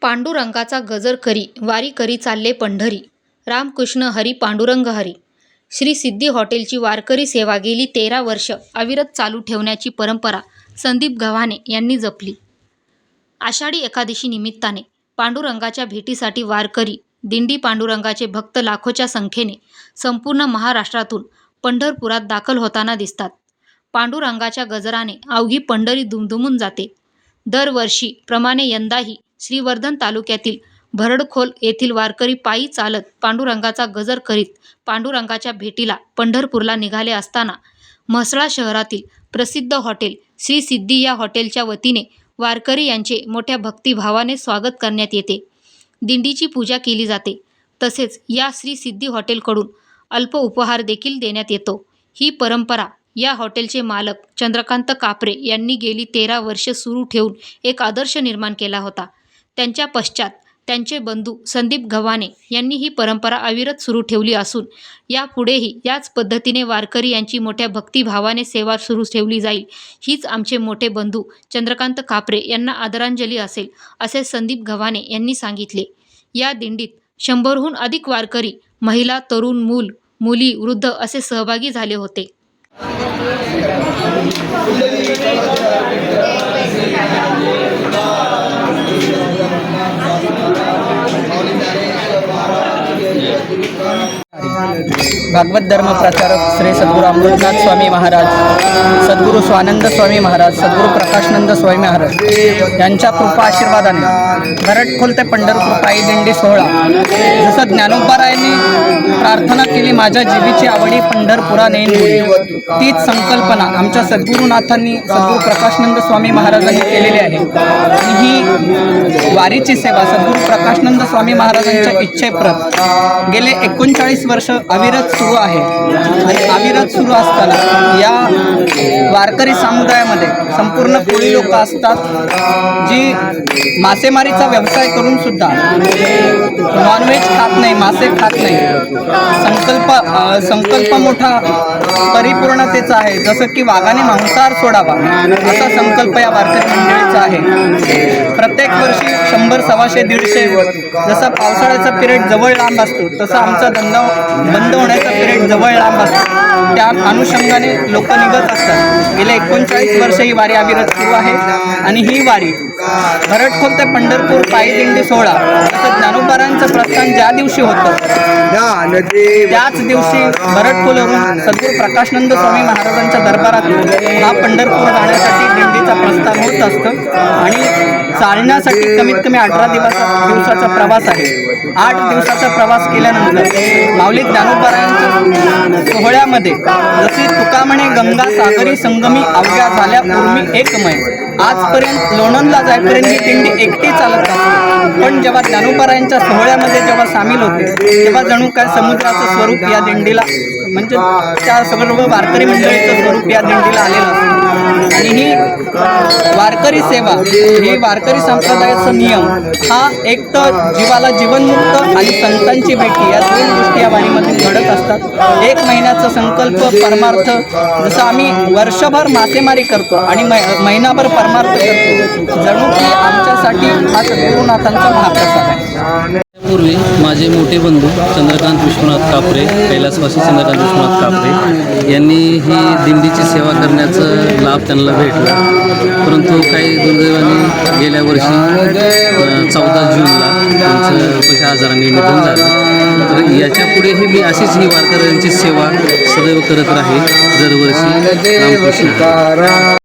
पांडुरंगाचा गजर करी वारी करी चालले पंढरी. रामकृष्ण हरी पांडुरंग हरी. श्री सिद्धी हॉटेलची वारकरी सेवा गेली तेरा वर्ष अविरत चालू ठेवण्याची परंपरा संदीप गव्हाणे यांनी जपली. आषाढी एकादशी निमित्ताने पांडुरंगाच्या भेटीसाठी वारकरी दिंडी पांडुरंगाचे भक्त लाखोच्या संख्येने संपूर्ण महाराष्ट्रातून पंढरपुरात दाखल होताना दिसतात. पांडुरंगाच्या गजराने अवघी पंढरी दुमदुमून जाते. दरवर्षीप्रमाणे यंदाही श्रीवर्धन तालुक्यातील भरडखोल येथील वारकरी पायी चालत पांडुरंगाचा गजर करीत पांडुरंगाच्या भेटीला पंढरपूरला निघाले असताना म्हसळा शहरातील प्रसिद्ध हॉटेल श्री सिद्धी या हॉटेलच्या वतीने वारकरी यांचे मोठ्या भक्तिभावाने स्वागत करण्यात येते. दिंडीची पूजा केली जाते. तसेच या श्री सिद्धी हॉटेलकडून अल्प उपहार देखील देण्यात येतो. ही परंपरा या हॉटेलचे मालक चंद्रकांत कापरे यांनी गेली तेरा वर्ष सुरू ठेवून एक आदर्श निर्माण केला होता. त्यांच्या पश्चात त्यांचे बंधू संदीप गव्हाणे यांनी ही परंपरा अविरत सुरू ठेवली असून यापुढेही याच पद्धतीने वारकरी यांची मोठ्या भक्तिभावाने सेवा सुरू ठेवली जाईल. हीच आमचे मोठे बंधू चंद्रकांत कापरे यांना आदरांजली असेल असे संदीप गव्हाणे यांनी सांगितले. या दिंडीत शंभरहून अधिक वारकरी महिला तरुण मूल मुली वृद्ध असे सहभागी झाले होते. भागवत धर्म प्रचारक श्री सद्गुरू अमृतनाथ स्वामी महाराज सद्गुरू स्वानंद स्वामी महाराज सद्गुरू प्रकाशनंद स्वामी महाराज यांच्या कृपा आशीर्वादाने भरटखोल ते पंढरपूर पायी दिंडी सोहळा. जसं ज्ञानोबारायांनी प्रार्थना केली माझ्या जीवीची आवडी पंढरपुरा नेन तीच संकल्पना आमच्या सद्गुरुनाथांनी सद्गुरू प्रकाशनंद स्वामी महाराजांनी केलेली आहे. आणि ही वारीची सेवा सद्गुरू प्रकाशनंद स्वामी महाराजांच्या इच्छेप्रत गेले एकोणचाळीस वर्ष अविरत सुरू आहे. आणि अविरत सुरू असताना या वारकरी समुदायामध्ये संपूर्ण कोळी लोक असतात जी मासेमारीचा व्यवसाय करून सुद्धा नॉनव्हेज खात नाही मासे खात नाही. संकल्प संकल्प मोठा परिपूर्णतेचा आहे. जसं की वाघाने मांसाहार सोडावा असा संकल्प या वारकरी मंडळीचा आहे. प्रत्येक वर्षी शंभर सव्वाशे दीडशे जसा पावसाळ्याचा पिरियड जवळ लांब असतो तसा आमचा धंदा बंद होण्याचा पिरियड जवळ लांब असतो त्या अनुषंगाने लोक निघत असतात. गेल्या एकोणचाळीस वर्ष ही वारी अविरत सुरू आहे आणि ही वारी भरटखोल ते पंढरपूर पायी दिंडी सोहळा तसंच ज्ञानोबारांचं प्रस्थान ज्या दिवशी होतं त्याच दिवशी भरटखोलवरून सद्गुरू प्रकाशनंद स्वामी महाराजांच्या दरबारात हा पंढरपूर जाण्यासाठी दिंडीचा प्रस्थान होत असतं आणि चालण्यासाठी कमीत कमी अठरा दिवसा दिवसाचा प्रवास आहे. आठ दिवसाचा प्रवास केल्यानंतर माऊली ज्ञानोबारायण सोहळ्यामध्ये जशी तुका म्हणे गंगा सागरी संगमी अवघ्या झाल्यापूर्वी एकमय आजपर्यंत लोणंदला जायपर्यंत ही दिंडी एकटी चालत असते पण जेव्हा ज्ञानोपरायांच्या सोहळ्यामध्ये जेव्हा सामील होते तेव्हा जणू काय समुद्राचं स्वरूप या दिंडीला म्हणजे त्या सर्व वारकरी मंडळीचं स्वरूप या दिंडीला आलेलं असतं. आणि ही वारकरी सेवा ही वारकरी संप्रदायाचा नियम हा एक तर जीवाला जीवनमुक्त आणि संतांची भेटी या दोन गोष्टी या वाणीमध्ये घडत असतात. एक महिन्याचा संकल्प परमार्थ जसं आम्ही वर्षभर मासेमारी करतो आणि मै- महिनाभर परमार्थ करतो. जणू की आमच्यासाठी हा सद्गुरुनाथांचा महाप्रसाद आहे. पूर्वी माझे मोठे बंधू चंद्रकांत विश्वनाथ कापरे कैलासवासी चंद्रकांत विश्वनाथ कापरे यांनी ही दिंडीची सेवा करण्याचं लाभ त्यांना भेटला. परंतु काही दुर्दैवाने गेल्या वर्षी चौदा जूनला त्यांचं कशा आजाराने निधन झालं. तर याच्यापुढेही मी अशीच ही वारकऱ्यांची सेवा सदैव करत राहील दरवर्षी रामकृष्ण.